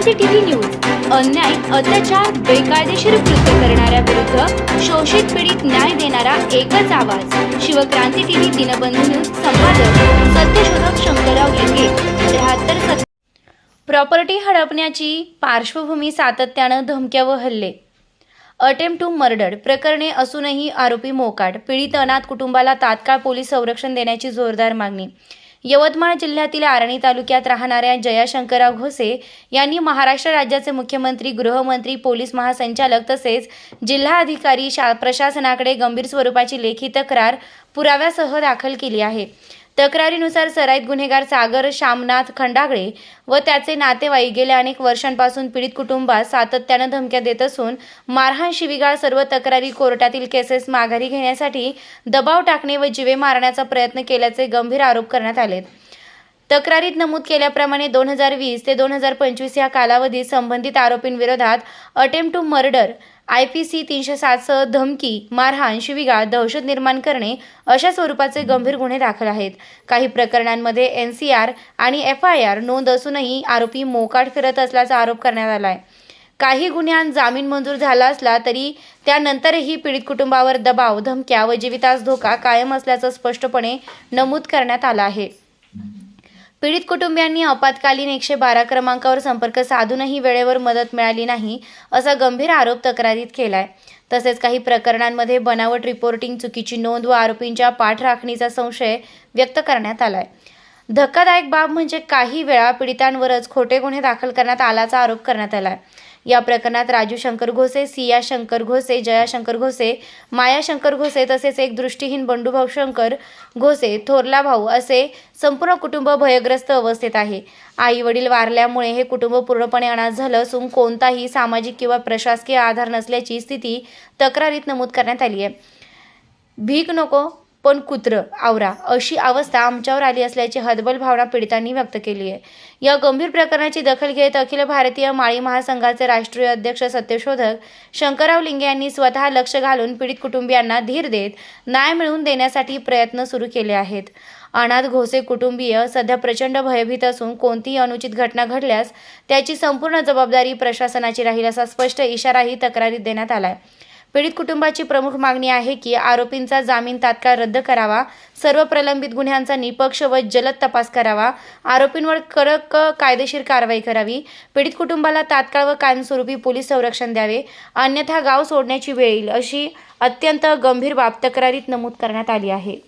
क्रांती TV news. अन्याय अत्याचार बेकायदेशीर कृत्य करणाऱ्या विरुद्ध शोषित पीडित न्याय देणारा एकच आवाज. शिवक्रांती टीव्ही दिनबंधू न्यूज संपादक सत्यशोधक शंकरराव लिंगे. त्र्याहत्तर प्रॉपर्टी हडपण्याची पार्श्वभूमी सातत्यानं धमक्या व हल्ले. अटेम्प टू मर्डर प्रकरणे असूनही आरोपी मोकाट पीडित अनाथ कुटुंबाला तात्काळ पोलीस संरक्षण देण्याची जोरदार मागणी. यवतमाळ जिल्ह्यातील आर्णी तालुक्यात राहणाऱ्या जयाशंकरराव घोसे यांनी महाराष्ट्र राज्याचे मुख्यमंत्री गृहमंत्री पोलीस महासंचालक तसेच जिल्हाधिकारी शा प्रशासनाकडे गंभीर स्वरूपाची लेखी तक्रार पुराव्यासह दाखल केली आहे. तक्रारीनुसार सराईत गुन्हेगार सागर श्यामनाथ खंडागळे व त्याचे नातेवाईक गेल्या अनेक वर्षांपासून पीडित कुटुंबात सातत्यानं धमक्या देत असून मारहाण शिवीगाळ सर्व तक्रारी कोर्टातील केसेस माघारी घेण्यासाठी दबाव टाकणे व जीवे मारण्याचा प्रयत्न केल्याचे गंभीर आरोप करण्यात आलेत. तक्रारीत नमूद केल्याप्रमाणे दोन हजार वीस ते दोन हजार पंचवीस या कालावधीत संबंधित आरोपींविरोधात attempt to murder I P C तीनशे सातसह धमकी मारहाण शिविगाळ दहशत निर्माण करणे अशा स्वरूपाचे गंभीर गुन्हे दाखल आहेत. काही प्रकरणांमध्ये एन सी आर आणि एफ आय आर नोंद असूनही आरोपी मोकाट फिरत असल्याचा आरोप करण्यात आला आहे काही गुन्ह्यांत जामीन मंजूर झाला असला तरी त्यानंतरही पीडित कुटुंबावर दबाव धमक्या व जीवितास धोका कायम असल्याचं स्पष्टपणे नमूद करण्यात आलं आहे. पीडित कुटुंबियांनी आपत्कालीन एकशे बारा क्रमांकावर संपर्क साधूनही वेळेवर मदत मिळाली नाही असा गंभीर आरोप तक्रारीत केलाय. तसेच काही प्रकरणांमध्ये बनावट रिपोर्टिंग चुकीची नोंद व आरोपींच्या पाठराखणीचा संशय व्यक्त करण्यात आलाय. धक्कादायक बाब म्हणजे काही वेळा पीडितांवरच खोटे गुन्हे दाखल करण्यात आल्याचा आरोप करण्यात आलाय. या प्रकरणात राजू शंकर घोसे सिया शंकर घोसे जया शंकर घोसे माया शंकर घोसे तसेच एक दृष्टीहीन बंडूभाऊ शंकर घोसे थोरला भाऊ असे संपूर्ण कुटुंब भयग्रस्त अवस्थेत आहे. आई वडील वारल्यामुळे हे कुटुंब पूर्णपणे अनाथ झालं असून कोणताही सामाजिक किंवा प्रशासकीय आधार नसल्याची स्थिती तक्रारीत नमूद करण्यात आली आहे. भीक नको पण कुत्र आवरा अशी अवस्था आमच्यावर आली असल्याची हतबल भावना पीडितांनी व्यक्त केली आहे. या गंभीर प्रकरणाची दखल घेत अखिल भारतीय माळी महासंघाचे राष्ट्रीय अध्यक्ष सत्यशोधक शंकरराव लिंगे यांनी स्वतः लक्ष घालून पीडित कुटुंबियांना धीर देत न्याय मिळवून देण्यासाठी प्रयत्न सुरू केले आहेत. अनाथ घोसे कुटुंबीय सध्या प्रचंड भयभीत असून कोणतीही अनुचित घटना घडल्यास त्याची संपूर्ण जबाबदारी प्रशासनाची राहील असा स्पष्ट इशाराही तक्रारीत देण्यात आलाय. पीडित कुटुंबाची प्रमुख मागणी आहे की आरोपींचा जामीन तात्काळ रद्द करावा सर्व प्रलंबित गुन्ह्यांचा निपक्ष व जलद तपास करावा आरोपींवर कडक कायदेशीर कारवाई करावी पीडित कुटुंबाला तात्काळ व कायमस्वरूपी पोलीस संरक्षण द्यावे अन्यथा गाव सोडण्याची वेळ येईल अशी अत्यंत गंभीर बाब तक्रारीत नमूद करण्यात आली आहे.